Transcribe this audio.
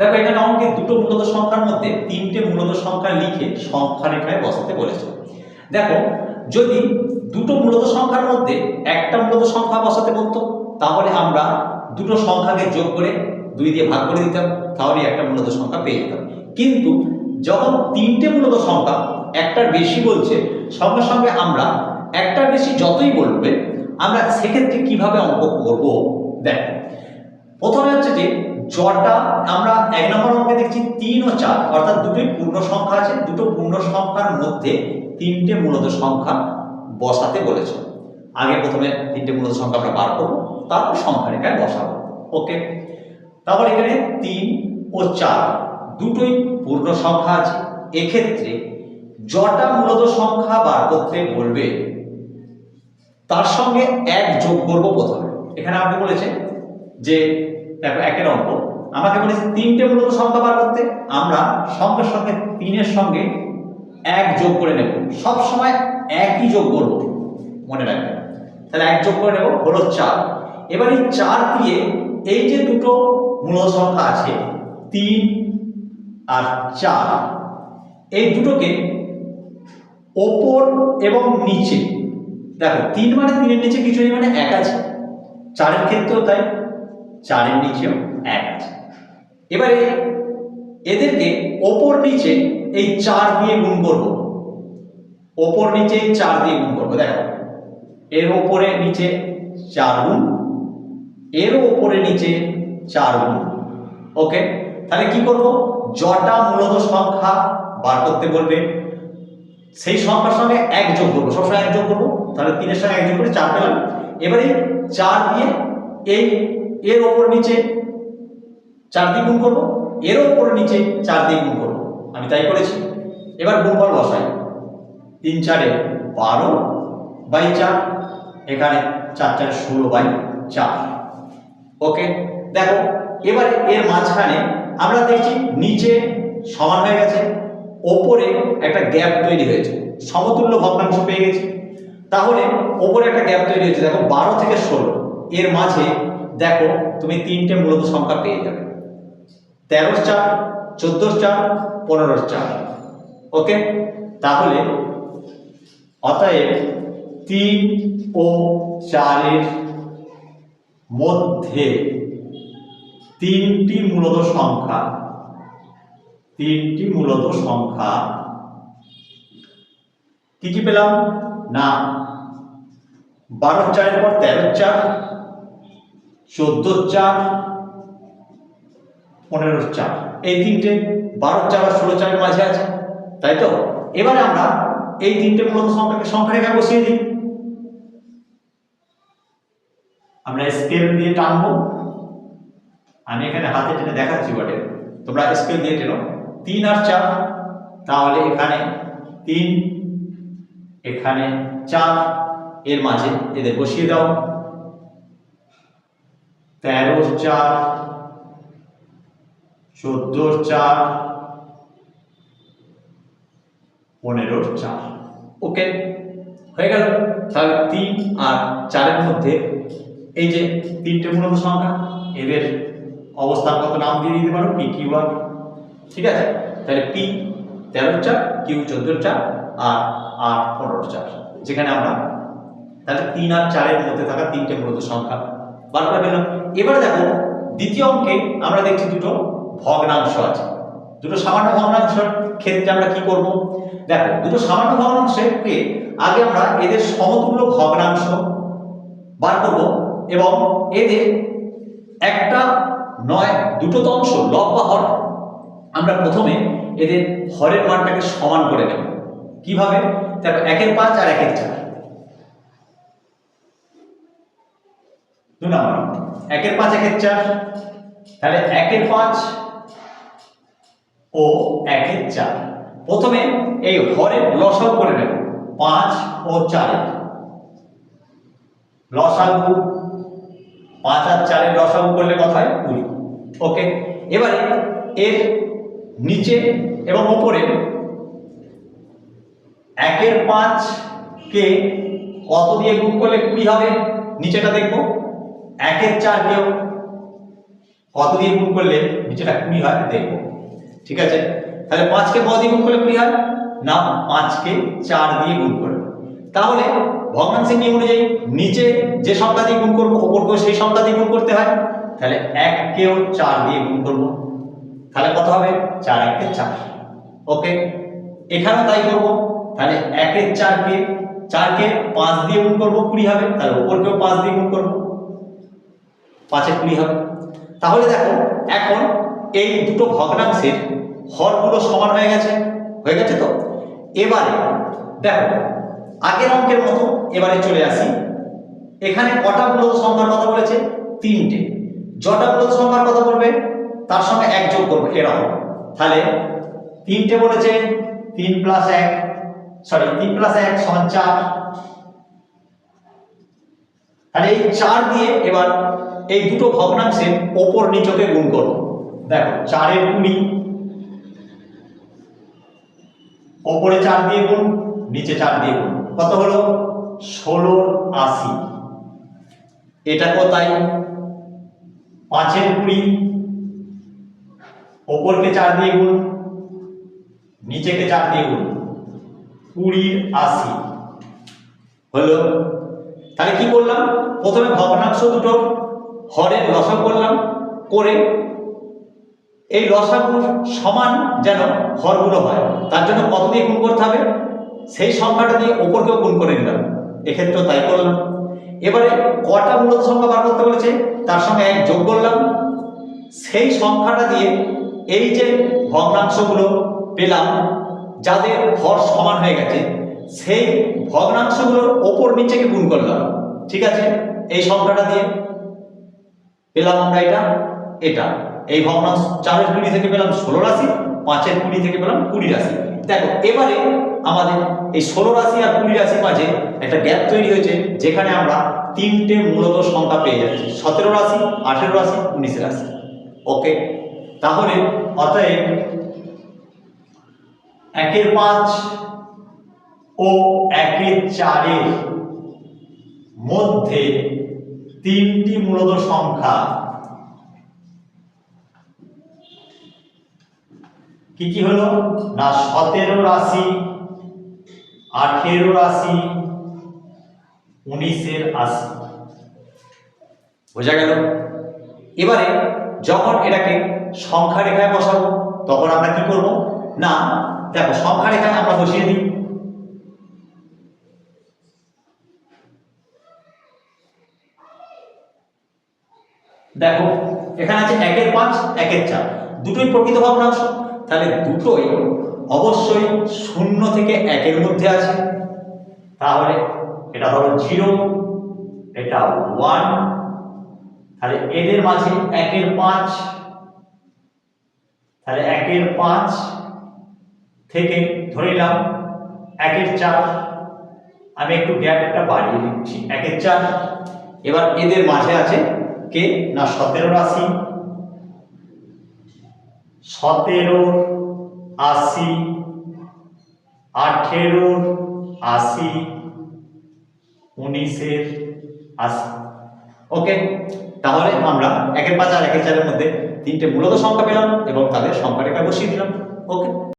দেখো এখানে অঙ্কে দুটো মূলত সংখ্যার মধ্যে তিনটে মূলত সংখ্যা লিখে সংখ্যা রেখায় বসাতে বলেছে। দেখো, যদি দুটো মূলত সংখ্যার মধ্যে একটা মূলত সংখ্যা বসাতে বলতো, তাহলে আমরা দুটো সংখ্যাকে যোগ করে দুই দিয়ে ভাগ করে দিতাম তাহলে একটা মূলত সংখ্যা পেয়ে যেতাম। কিন্তু যখন তিনটে মূলত সংখ্যা একটার বেশি বলছে, সঙ্গে সঙ্গে আমরা একটার বেশি যতই বলবে, আমরা সেক্ষেত্রে কীভাবে অঙ্ক করব? দেখ, প্রথমে হচ্ছে যে জটা আমরা এক নম্বর অঙ্কে দেখছি তিন ও চার, অর্থাৎ দুটোই পূর্ণ সংখ্যা আছে, দুটো পূর্ণ সংখ্যার মধ্যে তিনটে মূলত সংখ্যা বসাতে বলেছে। আগে প্রথমে তিনটে মূলত সংখ্যা আমরা বার করব, তারপর সংখ্যা রেখায় বসাবো। ওকে? তাহলে এখানে তিন ও চার, দুটোই পূর্ণ সংখ্যা আছে। এক্ষেত্রে জটা মূলত সংখ্যা বার করতে বলবে, তার সঙ্গে এক যোগ করব প্রথমে। এখানে আমাকে বলেছে যে দেখো একের অঙ্ক। আমাকে বলেছে, তিনটে মূলত সংখ্যা বার করতে। আমরা সঙ্গে সঙ্গে তিনের সঙ্গে এক যোগ করে নেব। সব সময় একই যোগ করব। মনে রাখবেন। তাহলে এক যোগ করে নেব, হলো চার। এবার এই চার দিয়ে এই যে দুটো মূলত সংখ্যা আছে, তিন আর চার, এই দুটোকে ওপর এবং নিচে। দেখো, তিন মানে তিনের নিচে কিছু নেই মানে এক আছে। চারের ক্ষেত্রেও তাই। চারের নিচেও এক আছে। এবারে এদেরকে ওপর নিচে এই চার দিয়ে গুণ করব। ওপর নিচে এই চার দিয়ে গুণ করব। দেখো, এর ওপরে নিচে চার গুণ এর ওপরে নিচে চার গুণ। ওকে? তাহলে কি করব? জটা মূলত সংখ্যা বার করতে বলবে। সেই সংখ্যার সঙ্গে এক যোগ করব। সবসময় এক যোগ করব। তাহলে তিনের সঙ্গে এক যোগ করে চার পেলাম। এবারে চার দিয়ে এই এর ওপর নিচে চার দিয়ে গুণ করব, এর ওপর নিচে চার দিয়ে গুণ করব। আমি তাই করেছি। এবার গুণফল বসাই। তিন চারে বারো বাই চার, এখানে চার চার ষোলো বাই চার। ওকে, দেখো, এবারে এর মাঝখানে আমরা দেখছি নিচে সমান হয়ে গেছে, ওপরে একটা গ্যাপ তৈরি হয়েছে, সমতুল্য ভগ্নাংশ পেয়ে গেছি। তাহলে ওপরে একটা গ্যাপ তৈরি হয়েছে, দেখো, বারো থেকে ষোলো। এর মাঝে দেখো তুমি তিনটে মূলত সংখ্যা পেয়ে যাবে। তেরো চার, চোদ্দোর চার পনেরো চার। ওকে? তাহলে অতএব তিন ও চারের মধ্যে তিনটি মূলত সংখ্যা, তিনটি মূলত সংখ্যা কি কি পেলাম? না। বারো চারের পর তেরো চার চোদ্দ চার, পনেরো চার। এই তিনটে বারো চার আর ষোলো চারের মাঝে আছে, তাই তো? এবারে আমরা এই তিনটে মূলত সংখ্যাকে সংখ্যা রেখা বসিয়ে দিই। আমরা স্কেল দিয়ে টানবো। আমি এখানে হাতে টেনে দেখাচ্ছি বটে। তোমরা স্কেল দিয়ে টেনো। তিন আর চার, তাহলে এখানে তিন, এখানে চার, এর মাঝে এদের বসিয়ে দাও। তেরো চার চোদ্দোর চার পনেরোর চার। ওকে, হয়ে গেল। তাহলে তিন আর চারের মধ্যে এই যে তিনটে মূলত সংখ্যা, এদের অবস্থান কত নাম দিয়ে দিতে পারো? পি কিউ আর ঠিক আছে? তাহলে পি তেরোর চার কিউ চোদ্দোর চার, আর আর পনেরোর চার, যেখানে আমরা তাহলে তিন আর চারের মধ্যে থাকা তিনটে মূলত সংখ্যা বার পেলাম এবার দেখো, দ্বিতীয় অঙ্কে আমরা দেখছি দুটো ভগ্নাংশ আছে। দুটো সামান্য ভগ্নাংশের ক্ষেত্রে আমরা কি করব? দেখো, দুটো সামান্য ভগ্নাংশকে আগে আমরা এদের সমতুল্য ভগ্নাংশ বার করব এবং এদের একটা নয়, দুটো অংশ, লব বা হর, আমরা প্রথমে এদের হরের মানটাকে সমান করে নেব। কীভাবে? দেখো, একের পাঁচ আর একের চার। দু নম্বর। একের পাঁচ একের চার। তাহলে একের পাঁচ ও একের চার। প্রথমে এই হরের লসাগু করে নেব। পাঁচ ও চারের লসাগু, পাঁচ আর চারের লসাগু করলে কত হয়? কুড়ি। ওকে, এবারে এর নিচে এবং উপরে একের পাঁচ কে কত দিয়ে গুণ করলে কুড়ি হবে? নিচেটা দেখব। একের চার কেও কত দিয়ে গুণ করলে নিচেটা কুড়ি হয়, দেখব। ঠিক আছে? তাহলে পাঁচকে ক দিয়ে গুণ করলে কুড়ি হয়? না, পাঁচকে চার দিয়ে গুণ করবে তাহলে ভগ্নাংশের নিয়ম অনুযায়ী? নিচে যে সংখ্যা দিয়ে গুণ করব ওপরকেও সেই সংখ্যা দিয়ে গুণ করতে হয়। তাহলে এককেও চার দিয়ে গুণ করব। তাহলে কত হবে? চার একে চার। ওকে? এখানেও তাই করব। তাহলে একের চারকে চারকে পাঁচ দিয়ে গুণ করব, কুড়ি হবে। তাহলে ওপরকেও পাঁচ দিয়ে গুণ করব। পাঁচে কুড়ি হবে। তাহলে দেখো, এখন এই দুটো ভগ্নাংশের হরগুলো সমান হয়ে গেছে। হয়ে গেছে তো? এবারে, দেখো, আগের অঙ্কের মতো এবারে চলে আসি। এখানে কটা মূলত সংখ্যার কথা বলেছে? তিনটে। জটা মূলত সংখ্যার কথা বলবে, তার সঙ্গে এক যোগ করবে, এরকম। তাহলে তিনটে বলেছে, তিন প্লাস এক সরি তিন প্লাস এক সমান চার। তাহলে এই চার দিয়ে এবার এই দুটো ভগ্নাংশের ওপর নিচকে গুণ করো। দেখো, চারের কুড়ি, ওপরে চার দিয়ে গুণ, নিচে চার দিয়ে গুণ। কত হলো? ষোলো আশি। এটা কোথায়? পাঁচের কুড়ি, ওপরকে চার দিয়ে গুণ, নিচেকে চার দিয়ে গুণ। কুড়ির আশি। হলো? তাহলে কি করলাম? প্রথমে ভগ্নাংশ দুটো হরের লসা করলাম, করে এই লসাগুলো সমান যেন হরগুলো হয়। তার জন্য কত দিয়ে গুণ করতে হবে? সেই সংখ্যাটা দিয়ে ওপরকেও গুণ করে নিলাম। এক্ষেত্রেও তাই করলাম। এবারে কটা মূলত সংখ্যা বার করতে বলেছে? তার সঙ্গে এক যোগ করলাম। সেই সংখ্যাটা দিয়ে এই যে ভগ্নাংশগুলো পেলাম, যাদের হর সমান হয়ে গেছে, সেই ভগ্নাংশগুলোর ওপর নিচেকে গুণ করলাম। ঠিক আছে? এই সংখ্যাটা দিয়ে পেলাম আমরা এটা এটা। এই ভগ্নাংশ চারের কুড়ি থেকে পেলাম ষোলো রাশি, পাঁচের কুড়ি থেকে পেলাম কুড়ি রাশি। দেখো, এবারে আমাদের এই ষোলো রাশি আর কুড়ি রাশি মাঝে একটা গ্যাপ তৈরি হয়েছে, যেখানে আমরা তিনটে মূলত সংখ্যা পেয়ে যাচ্ছি, সতেরো রাশি, আঠেরো রাশি, উনিশ রাশি। ওকে? তাহলে অতএব একের পাঁচ ও একের চারের মধ্যে তিনটি মূলত সংখ্যা। কি কি হলো? না, সতেরো রাশি, আঠেরো রাশি, উনিশের আশি। বোঝা গেল? এবারে যখন এটাকে সংখ্যা রেখায় বসাবো, তখন আমরা কি করব? না, দেখো সংখ্যা রেখায় আমরা বসিয়ে দিই। দেখো, এখানে আছে একের পাঁচ, একের চার। দুটোই প্রকৃত ভগ্নাংশ। তাহলে দুটোই অবশ্যই শূন্য থেকে একের মধ্যে আছে। তাহলে এটা হলো জিরো, এটা ওয়ান। তাহলে এদের মাঝে একের পাঁচ। তাহলে একের পাঁচ থেকে ধরে নিলাম একের চার। আমি একটু গ্যাপটা বাড়িয়ে দিচ্ছি। একের চার। এবার এদের মাঝে আছে কে? না সতেরো রাশি সতেরো আশি। আঠেরো আশি। উনিশের আশি। ওকে, তাহলে আমরা একের পাঁচ আর একের চারের মধ্যে তিনটে মূলত সংখ্যা পেলাম এবং তাদের সংখ্যা রেখা বসিয়ে দিলাম। ওকে